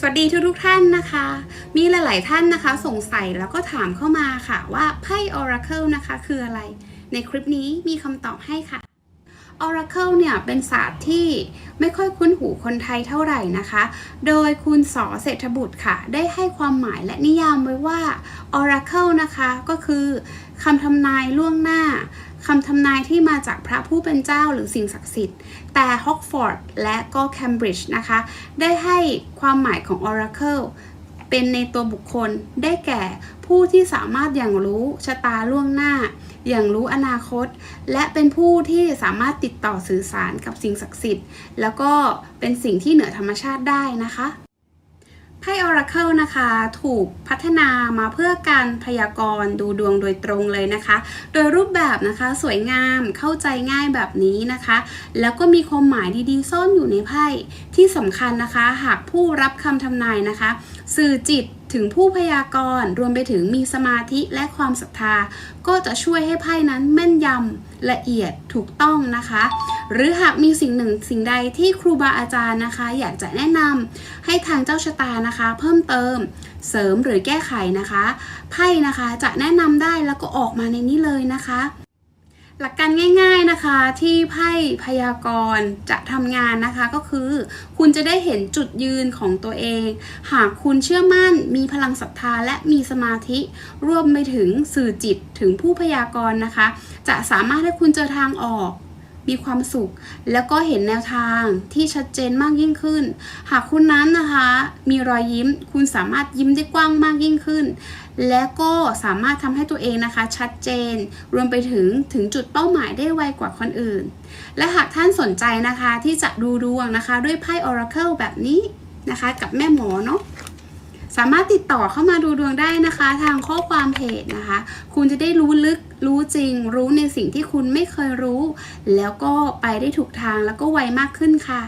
สวัสดีทุกทุกท่านนะคะ มีหลาย ๆ ท่านนะคะ สงสัยแล้วก็ถามเข้ามาค่ะว่าไพ่ Oracle นะคะ คืออะไร ในคลิปนี้มีคำตอบให้ค่ะ Oracle เนี่ยเป็นศาสตร์ที่ไม่ค่อยคุ้นหูคนไทยเท่าไหร่นะคะ โดยคุณสอเศรษฐบุตรค่ะ ได้ให้ความหมายและนิยามไว้ว่า Oracle นะคะก็คือคำทำนายล่วงหน้า คำทำนายที่มาจากพระผู้เป็นเจ้าหรือสิ่งศักดิ์สิทธิ์ แต่ฮอกฟอร์ดและก็เคมบริดจ์นะคะ ได้ให้ความหมายของ Oracle เป็นในตัวบุคคลได้แก่ผู้ที่สามารถอย่างรู้ชะตาล่วงหน้า อย่างรู้อนาคต และเป็นผู้ที่สามารถติดต่อสื่อสารกับสิ่งศักดิ์สิทธิ์ แล้วก็เป็นสิ่งที่เหนือธรรมชาติได้นะคะ ไพ่ Oracle นะคะ ถูกพัฒนามาเพื่อการพยากรณ์ดูดวงโดยตรงเลยนะคะ โดยรูปแบบนะคะสวยงามเข้าใจง่ายแบบนี้นะคะ แล้วก็มีความหมายดีๆ ซ่อนอยู่ในไพ่ที่สำคัญนะคะ หากผู้รับคำทำนายนะคะ สื่อจิต ถึงผู้พยากรณ์รวมไปถึงมีสมาธิและความศรัทธา ก็จะช่วยให้ไพ่นั้นแม่นยำละเอียดถูกต้องนะคะ หรือหากมีสิ่งหนึ่งสิ่งใดที่ครูบาอาจารย์นะคะ อยากจะแนะนำให้ทางเจ้าชะตานะคะ เพิ่มเติม เสริมหรือแก้ไขนะคะไพ่นะคะจะแนะนำได้แล้วก็ออกมาในนี้เลยนะคะ หลักการง่ายๆนะคะที่ไพ่พยากรณ์จะทำงานนะคะก็คือ คุณจะได้เห็นจุดยืนของตัวเอง หากคุณเชื่อมั่น มีพลังศรัทธาและมีสมาธิ รวมไปถึงสื่อจิตถึงผู้พยากรณ์นะคะ จะสามารถให้คุณเจอทางออก มีความสุข แล้วก็เห็นแนวทางที่ชัดเจนมากยิ่งขึ้น หากคุณนั้นนะคะ มีรอยยิ้ม คุณสามารถยิ้มได้กว้างมากยิ่งขึ้น และก็สามารถทำให้ตัวเองนะคะ ชัดเจน รวมไปถึงถึงจุดเป้าหมายได้ไวกว่าคนอื่น และหากท่านสนใจนะคะที่จะดูดวงนะคะ ด้วยไพ่ Oracle แบบนี้นะคะ กับแม่หมอเนาะสามารถติดต่อเข้ามาดูดวงได้นะคะ ทางข้อความเพจนะคะ คุณจะได้รู้ลึก รู้จริง รู้ในสิ่งที่คุณไม่เคยรู้ แล้วก็ไปได้ถูกทางแล้วก็ไวมากขึ้นค่ะ